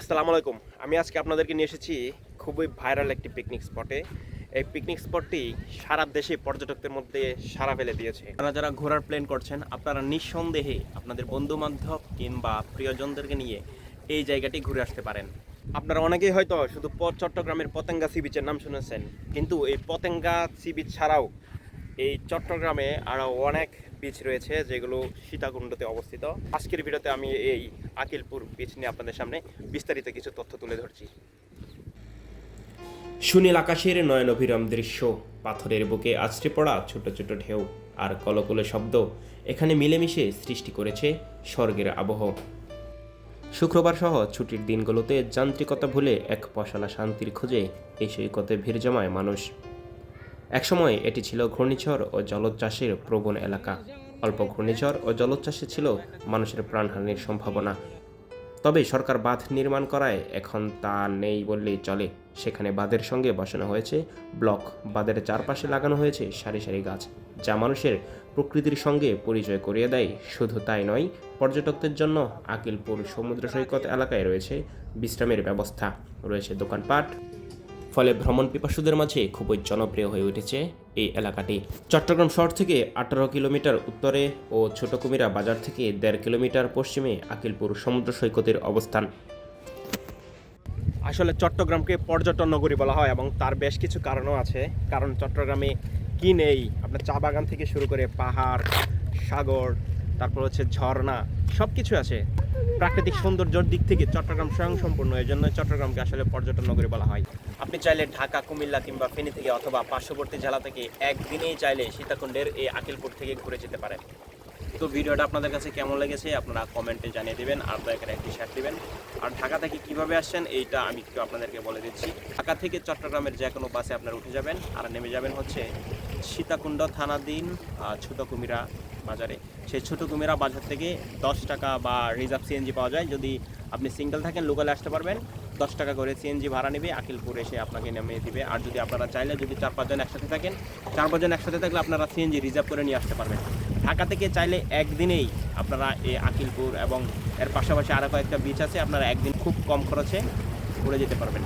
আসসালামু আলাইকুম। আমি আজকে আপনাদেরকে নিয়ে এসেছি খুবই ভাইরাল একটি পিকনিক স্পটে এই পিকনিক স্পটটি সারা দেশে পর্যটকদের মধ্যে সারা ফেলে দিয়েছে। আপনারা যারা ঘোরার প্ল্যান করছেন, আপনারা নিঃসন্দেহে আপনাদের বন্ধু বান্ধব কিংবা প্রিয়জনদেরকে নিয়ে এই জায়গাটি ঘুরে আসতে পারেন। আপনারা অনেকেই হয়তো শুধু চট্টগ্রামের পতেঙ্গা সি বিচের নাম শুনেছেন। কিন্তু এই পতেঙ্গা সি বিচ ছাড়াও এই চট্টগ্রামে আরও অনেক বিচ রয়েছে, যেগুলো সীতাকুণ্ডতে অবস্থিত। আজকের ভিডিওতে আমি এই আকিলপুর বিচ নিয়ে আপনাদের সামনে বিস্তারিত কিছু তথ্য তুলে ধরছি। সুনীল আকাশের নয়ন অভিরম দৃশ্য, পাথরের বুকে আছড়ে পড়া ছোট ছোট ঢেউ আর কলকলে শব্দ এখানে মিলেমিশে সৃষ্টি করেছে স্বর্গের আবহ। শুক্রবার সহ ছুটির দিনগুলোতে যান্ত্রিকতা ভুলে এক পশলা শান্তির খোঁজে এই সৈকতে ভিড় জমায় মানুষ। একসময় এটি ছিল ঘূর্ণিঝড় ও জলোচ্ছ্বাসের প্রবণ এলাকা। অল্প ঘূর্ণিঝড় ও জলোচ্ছ্বাসে ছিল মানুষের প্রাণহানির সম্ভাবনা। তবে সরকার বাঁধ নির্মাণ করায় এখন তা নেই বললেই চলে। সেখানে বাঁধের সঙ্গে বসানো হয়েছে ব্লক। বাঁধের চারপাশে লাগানো হয়েছে সারি সারি গাছ, যা মানুষের প্রকৃতির সঙ্গে পরিচয় করিয়ে দেয়। শুধু তাই নয়, পর্যটকদের জন্য আকিলপুর সমুদ্র সৈকত এলাকায় রয়েছে বিশ্রামের ব্যবস্থা। রয়েছে দোকানপাট ফলে ভ্রমণ পিপাসুদের মাঝে খুবই জনপ্রিয় হয়ে উঠেছে এই এলাকাটি। চট্টগ্রাম শহর থেকে আঠারো কিলোমিটার উত্তরে ও ছোট কুমিরা বাজার থেকে দেড় কিলোমিটার পশ্চিমে আকিলপুর সমুদ্র সৈকতের অবস্থান। আসলে চট্টগ্রামকে পর্যটন নগরী বলা হয় এবং তার বেশ কিছু কারণও আছে। কারণ চট্টগ্রামে কি নেই? আপনার চা বাগান থেকে শুরু করে পাহাড়, সাগর তারপর হচ্ছে ঝর্ণা সব কিছু আছে। প্রাকৃতিক সৌন্দর্যের দিক থেকে চট্টগ্রাম স্বয়ংসম্পূর্ণ এই জন্য চট্টগ্রামকে আসলে পর্যটন নগরী বলা হয়। আপনি চাইলে ঢাকা কুমিল্লা কিংবা ফেনী থেকে অথবা পার্শ্ববর্তী জেলা থেকে একদিনেই চাইলে সীতাকুণ্ডের এই আকিলপুর থেকে ঘুরে যেতে পারেন। তো ভিডিওটা আপনাদের কাছে কেমন লেগেছে আপনারা কমেন্টে জানিয়ে দেবেন আর দয়া একটি শেয়ার দেবেন। আর ঢাকা থেকে কীভাবে আসছেন এইটা আমি একটু আপনাদেরকে বলে দিচ্ছি। ঢাকা থেকে চট্টগ্রামের যে কোনো বাসে আপনারা উঠে যাবেন আর নেমে যাবেন হচ্ছে সীতাকুণ্ড থানাধীন আহ, ছোট কুমিরা বাজারে। সেই ছোট কুমিরা বাজার থেকে দশ টাকা বা রিজার্ভ সিএনজি পাওয়া যায়। যদি আপনি সিঙ্গেল থাকেন লোকালে আসতে পারবেন। দশ টাকা করে সিএনজি ভাড়া নেবে, আকিলপুর এসে আপনাকে নামিয়ে দিবে। আর যদি আপনারা চাইলে যদি চার পাঁচজন একসাথে থাকেন, চার পাঁচজন একসাথে থাকলে আপনারা সিএনজি রিজার্ভ করে নিয়ে আসতে পারবেন। ঢাকা থেকে চাইলে একদিনেই আপনারা এই আকিলপুর এবং এর পাশাপাশি আরও কয়েকটা বিচ আছে, আপনারা একদিন খুব কম খরচে ঘুরে যেতে পারবেন।